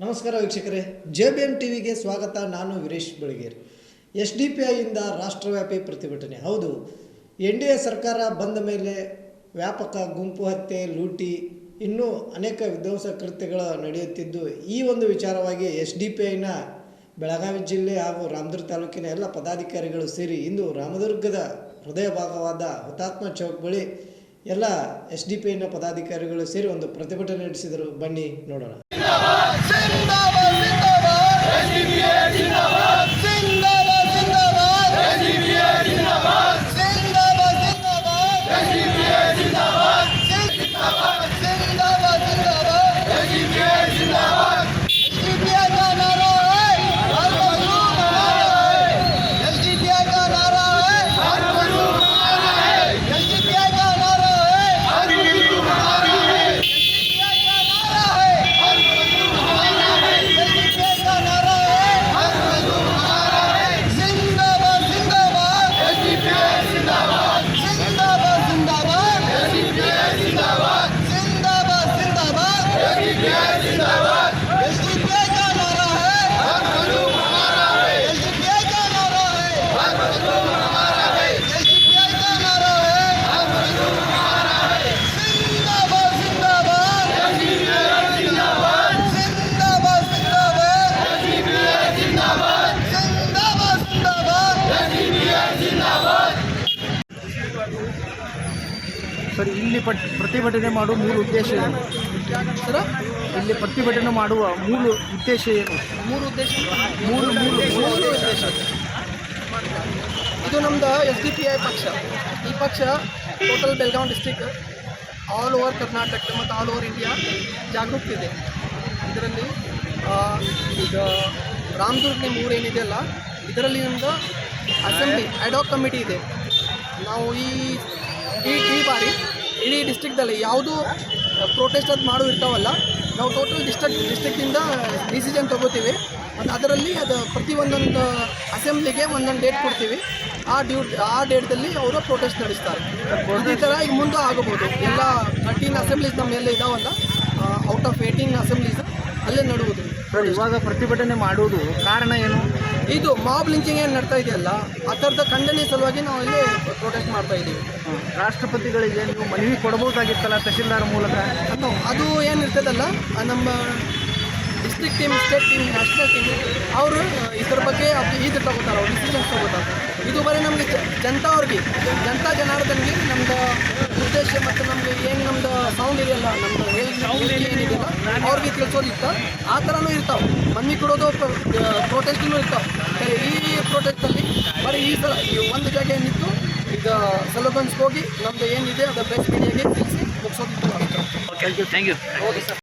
ನಮಸ್ಕಾರ ವೀಕ್ಷಕರೇ J B M T ವಿಗೆ ಸ್ವಾಗತ. ನಾನು Veeresh Belageri. S D P ಐಯಿಂದ ರಾಷ್ಟ್ರವ್ಯಾಪಿ ಪ್ರತಿಭಟನೆ. ಹೌದು, ಎನ್ ಡಿ ಎ ಸರ್ಕಾರ ಬಂದ ಮೇಲೆ ವ್ಯಾಪಕ ಗುಂಪು ಹತ್ಯೆ, ಲೂಟಿ, ಇನ್ನೂ ಅನೇಕ ವಿಧ್ವಂಸ ಕೃತ್ಯಗಳು ನಡೆಯುತ್ತಿದ್ದು, ಈ ಒಂದು ವಿಚಾರವಾಗಿ ಎಸ್ ಡಿ ಪಿ ಐನ ಬೆಳಗಾವಿ ಜಿಲ್ಲೆ ಹಾಗೂ ರಾಮದುರ್ಗ ತಾಲೂಕಿನ ಎಲ್ಲ ಪದಾಧಿಕಾರಿಗಳು ಸೇರಿ ಇಂದು ರಾಮದುರ್ಗದ ಹೃದಯ ಭಾಗವಾದ ಹುತಾತ್ಮ ಚೌಕ್ ಬಳಿ ಎಲ್ಲ ಎಸ್ ಡಿ ಪಿ ಐನ ಪದಾಧಿಕಾರಿಗಳು ಸೇರಿ ಒಂದು ಪ್ರತಿಭಟನೆ ನಡೆಸಿದರು. ಬನ್ನಿ ನೋಡೋಣ. जिंदाबाद ಸರ್ ಇಲ್ಲಿ ಪಟ್ ಪ್ರತಿಭಟನೆ ಮಾಡುವ ಮೂರು ಉದ್ದೇಶ ಏನು? ಸರ್? ಇಲ್ಲಿ ಪ್ರತಿಭಟನೆ ಮಾಡುವ ಮೂರು ಉದ್ದೇಶ ಏನು? ಮೂರು ಉದ್ದೇಶ? ಮೂರು ಮೂರು ಮೂರು ಉದ್ದೇಶ. ಇದು ನಮ್ದು ಎಸ್ ಡಿ ಪಿ ಐ ಪಕ್ಷ. ಈ ಪಕ್ಷ total Belagavi district all over Karnataka ಮತ್ತು ಆಲ್ ಓವರ್ ಇಂಡಿಯಾ ಜಾಗೃತಿ ಇದೆ ಇದರಲ್ಲಿ ಈಗ ರಾಮದುರ್ಗ ನಿಮ್ಮ ಊರು ಏನಿದೆ ಅಲ್ಲ ಇದರಲ್ಲಿ ನಮ್ಮದು ಅಸೆಂಬ್ಲಿ ಅಡಾಕ್ ಕಮಿಟಿ ಇದೆ. ನಾವು ಈ ಈ ಈ ಬಾರಿ ಇಡೀ ಡಿಸ್ಟಿಕ್ದಲ್ಲಿ ಯಾವುದು ಪ್ರೊಟೆಸ್ಟ್ ಅದು ಮಾಡೋ ಇರ್ತಾವಲ್ಲ, ನಾವು ಟೋಟಲ್ ಡಿಸ್ಟ್ರಿಕ್ಟ್ ಡಿಸ್ಟ್ರಿಕ್ಟಿಂದ ಡಿಸಿಷನ್ ತೊಗೋತೀವಿ. ಮತ್ತು ಅದರಲ್ಲಿ ಅದು ಪ್ರತಿ ಒಂದೊಂದು ಅಸೆಂಬ್ಲಿಗೆ ಒಂದೊಂದು ಡೇಟ್ ಕೊಡ್ತೀವಿ. ಆ ಡ್ಯೂ ಆ ಡೇಟ್ದಲ್ಲಿ ಅವರು ಪ್ರೊಟೆಸ್ಟ್ ನಡೆಸ್ತಾರೆ. ಈ ಥರ ಈಗ ಮುಂದೆ ಆಗಬಹುದು. ಎಲ್ಲ ಥರ್ಟೀನ್ ಅಸೆಂಬ್ಲೀಸ್ ನಮ್ಮ ಮೇಲೆ ಇದಾವಲ್ಲ ಔಟ್ ಆಫ್ ಏಯ್ಟೀನ್ ಅಸೆಂಬ್ಲೀಸ್ ಅಲ್ಲೇ ನಡುವುದು. ಸರ್ ಇವಾಗ ಪ್ರತಿಭಟನೆ ಮಾಡುವುದು ಕಾರಣ ಏನು? ಇದು ಮಾಬ್ ಲಿಂಚಿಂಗ್ ಏನು ನಡ್ತಾ ಇದೆಯಲ್ಲ ಆ ಥರದ ಖಂಡನೆ ಸಲುವಾಗಿ ನಾವು ಇಲ್ಲಿ ಪ್ರೊಟೆಸ್ಟ್ ಮಾಡ್ತಾ ಇದ್ದೀವಿ ರಾಷ್ಟ್ರಪತಿಗಳಿಗೆ ನೀವು ಮನವಿ ಕೊಡಬಹುದಾಗಿತ್ತಲ್ಲ ತಹಶೀಲ್ದಾರ್ ಮೂಲಕ? ಅದು ಅದು ಏನಿರ್ತದಲ್ಲ ಆ ನಮ್ಮ district team state team national team ಅವರು ಇದ್ರ ಬಗ್ಗೆ ಅದು ಇದು ತಗೋತಾರೆ ಅವ್ರು ಡಿಸಿಷನ್ಸ್ ತಗೋತಾರೆ. ಇದು ಬರೀ ನಮಗೆ ಜನತಾ ಅವ್ರಿಗೆ ಜನತಾ ಜನಾರ್ದನ್ಗೆ ನಮ್ದು ಉದ್ದೇಶ ಮತ್ತು ನಮ್ಗೆ ಏನು ನಮ್ದು ಸೌಂಡ್ ಇದೆಯಲ್ಲ ನಮ್ದು ಏನಿದೆಯಲ್ಲ ಅವ್ರಿಗೆ ತಿಳಿಸೋದಿತ್ತು. ಆ ಥರನೂ ಇರ್ತಾವೆ. ಮನ್ನಿ ಕೊಡೋದು ಪ್ರೊಟೆಸ್ಟ್ನೂ ಇರ್ತಾವೆ. ಈ ಪ್ರೊಟೆಸ್ಟಲ್ಲಿ ಬರೀ ಈ ಸಲ ಈ ಒಂದು ಜಾಗ ಏನಿತ್ತು ಈಗ ಸೆಲೆಬ್ರೆನ್ಸ್ಗೆ ಹೋಗಿ ನಮ್ದು ಏನಿದೆ ಅದು ಬೆಸ್ಟ್ ಮೀಡಿಯಾಗೆ ತಿಳಿಸಿ ಮುಗಿಸೋದಿತ್ತು thank you thank you okay sir